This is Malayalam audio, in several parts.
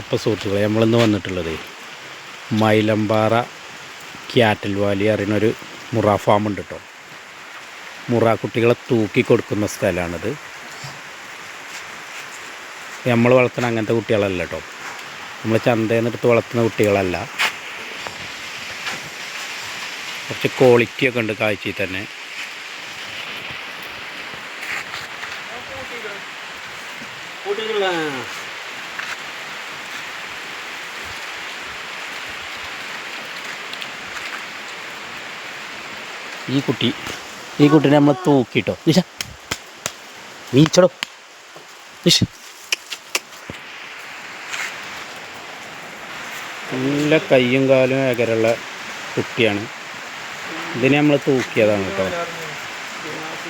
അപ്പോൾ സുഹൃത്തുക്കളെ നമ്മളിന്ന് വന്നിട്ടുള്ളത് മൈലമ്പാറ ക്യാറ്റൽ വാലി അറിയുന്നൊരു മുറ ഫാം ഉണ്ട് കേട്ടോ മുറ കുട്ടികളെ തൂക്കി കൊടുക്കുന്ന സ്ഥലമാണിത്. നമ്മൾ വളർത്തുന്ന അങ്ങനത്തെ കുട്ടികളല്ല കേട്ടോ നമ്മൾ ചന്തയിൽ നിന്നെടുത്ത് വളർത്തുന്ന കുട്ടികളല്ല. കുറച്ച് ക്വാളിറ്റിയൊക്കെ ഉണ്ട് കാഴ്ചയിൽ തന്നെ. ഈ കുട്ടി ഈ കുട്ടീനെ നമ്മൾ തൂക്കിട്ടോ. നിഷ. നീച്ചടോ. നിഷ. നല്ല കയ്യും കാലും ഏകരുള്ള കുട്ടിയാണ്. ഇതിനെ നമ്മൾ തൂക്കിയതാണ് കേട്ടോ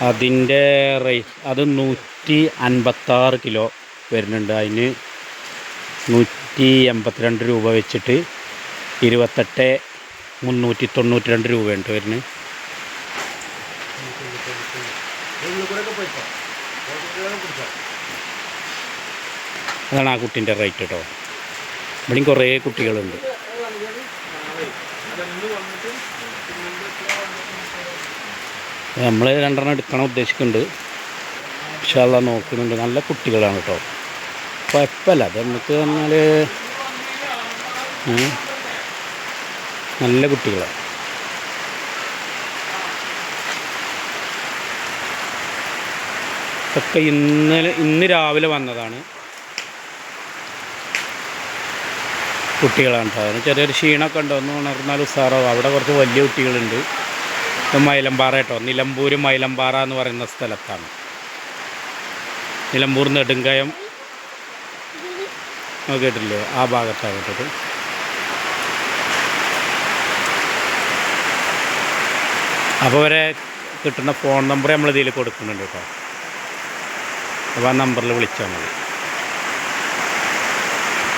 അതിന്റെ റേറ്റ് അത് നൂറ്റി അൻപത്താറ് കിലോ വരുന്നുണ്ട്. അതിന് നൂറ്റി എൺപത്തിരണ്ട് രൂപ വെച്ചിട്ട് ഇരുപത്തെട്ട് മുന്നൂറ്റി തൊണ്ണൂറ്റി രണ്ട് രൂപയുണ്ട് വരുന്നത്. അതാണ് ആ കുട്ടീന്റെ റേറ്റ് കേട്ടോ. ഇവിടെയും കുറേ കുട്ടികളുണ്ട്. നമ്മൾ രണ്ടെണ്ണം എടുക്കണം ഉദ്ദേശിക്കുന്നുണ്ട്. പക്ഷെ അല്ല നോക്കുന്നുണ്ട്. നല്ല കുട്ടികളാണ് കേട്ടോ. കുഴപ്പമില്ല. അത് നമുക്ക് പറഞ്ഞാൽ നല്ല കുട്ടികളാണ്. ഒക്കെ ഇന്നലെ ഇന്ന് രാവിലെ വന്നതാണ്. കുട്ടികളാണ്. കേട്ടോ അതിന് ചെറിയൊരു ക്ഷീണമൊക്കെ ഉണ്ട്. ഒന്ന് ഉണർന്നാൽ ഉസാറാവും. അവിടെ കുറച്ച് വലിയ കുട്ടികളുണ്ട്. ഇത് മൈലമ്പാറ കേട്ടോ. നിലമ്പൂർ മൈലമ്പാറ എന്ന് പറയുന്ന സ്ഥലത്താണ്. നിലമ്പൂർ നെടുങ്കയം. നോക്കിയിട്ടില്ലേ ആ ഭാഗത്താണ് കേട്ടത്. അപ്പോൾ വരെ കിട്ടുന്ന ഫോൺ നമ്പർ നമ്മൾ ഇതിൽ കൊടുക്കുന്നുണ്ട് കേട്ടോ. അപ്പോൾ ആ നമ്പറിൽ വിളിച്ചാൽ മതി.